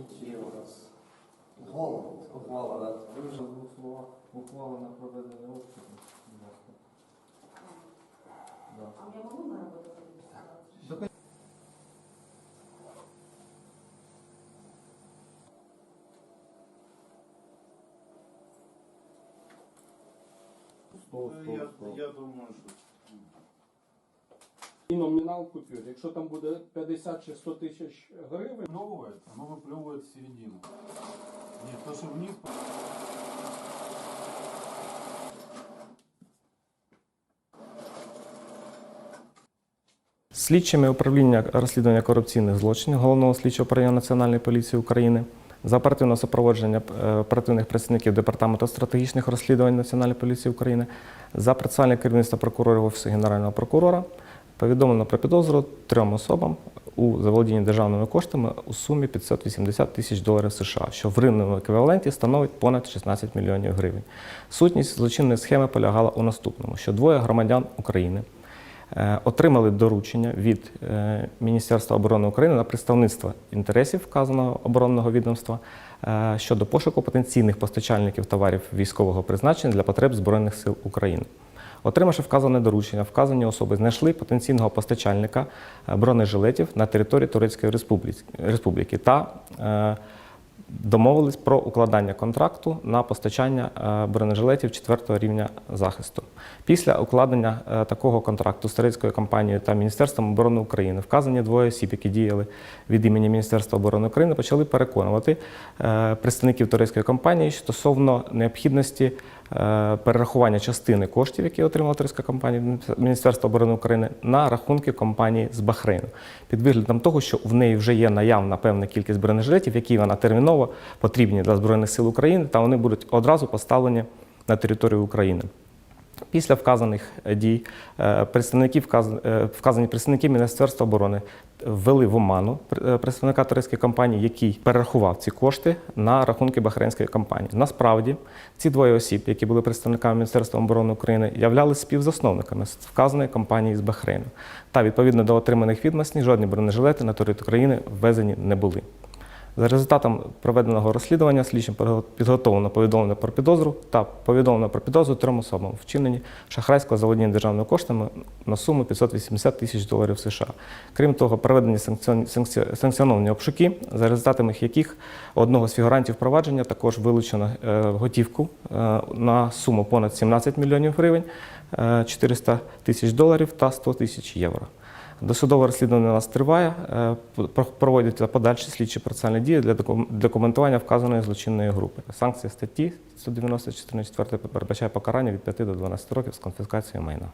які у нас голод. Ухвала, словах ухвала на проведення обшуку. А я могу на работу? Ну, стоп. Я, думаю, что. І номінал купюр. Якщо там буде 50 чи 100 тисяч гривень, выплевывает, оно выплевывает в середину. Нет, то, что вниз, Слідчими управління розслідування корупційних злочинів Головного слідчого управління Національної поліції України за оперативне супроводження е, оперативних працівників Департаменту стратегічних розслідувань Національної поліції України за процесуальне керівництво прокурорів Офісу Генерального прокурора повідомлено про підозру трьом особам у заволодінні державними коштами у сумі 580 тисяч доларів США, що в гривневому еквіваленті становить понад 16 мільйонів гривень. Сутність злочинної схеми полягала у наступному: що двоє громадян України е, отримали доручення від е, Міністерства оборони України на представництво інтересів вказаного оборонного відомства е, щодо пошуку потенційних постачальників товарів військового призначення для потреб Збройних сил України. Отримавши вказане доручення, вказані особи знайшли потенційного постачальника е, бронежилетів на території Турецької Республіки- та е, домовились про укладання контракту на постачання е, бронежилетів 4 рівня захисту. Після укладення е, такого контракту з турецькою компанією та Міністерством оборони України вказані двоє осіб, які діяли від імені Міністерства оборони України, почали переконувати е, представників турецької компанії стосовно необхідності перерахування частини коштів, які отримала турецька компанія Міністерства оборони України, на рахунки компанії з Бахрейну, під виглядом того, що в неї вже є наявна певна кількість бронежилетів, які вона терміново потрібні для Збройних сил України, та вони будуть одразу поставлені на територію України. Після вказаних е, дій е, представники е, вказані представники Міністерства оборони ввели в оману представника турецької компанії, який перерахував ці кошти на рахунки бахрейнської компанії. Насправді, ці двоє осіб, які були представниками Міністерства оборони України, являлися співзасновниками вказаної компанії з Бахрейну. Та відповідно до отриманих відомостей, жодні бронежилети на територію України ввезені не були. За результатом проведеного розслідування слідчим підготовлено повідомлення про підозру та повідомлено про підозру трьом особам вчинені шахрайського заволодіння державними коштами на суму 580 тисяч доларів США. Крім того, проведені санкціон- санкціоновані обшуки, за результатами яких одного з фігурантів провадження також вилучено е, готівку е, на суму понад 17 мільйонів гривень, е, 400 тисяч доларів та 100 тисяч євро. Досудове розслідування у нас триває. Е, про- Проводяться подальші слідчі процесуальні дії для докум- документування вказаної злочинної групи. Санкція статті 190 частини 4 передбачає покарання від 5 до 12 років з конфіскацією майна.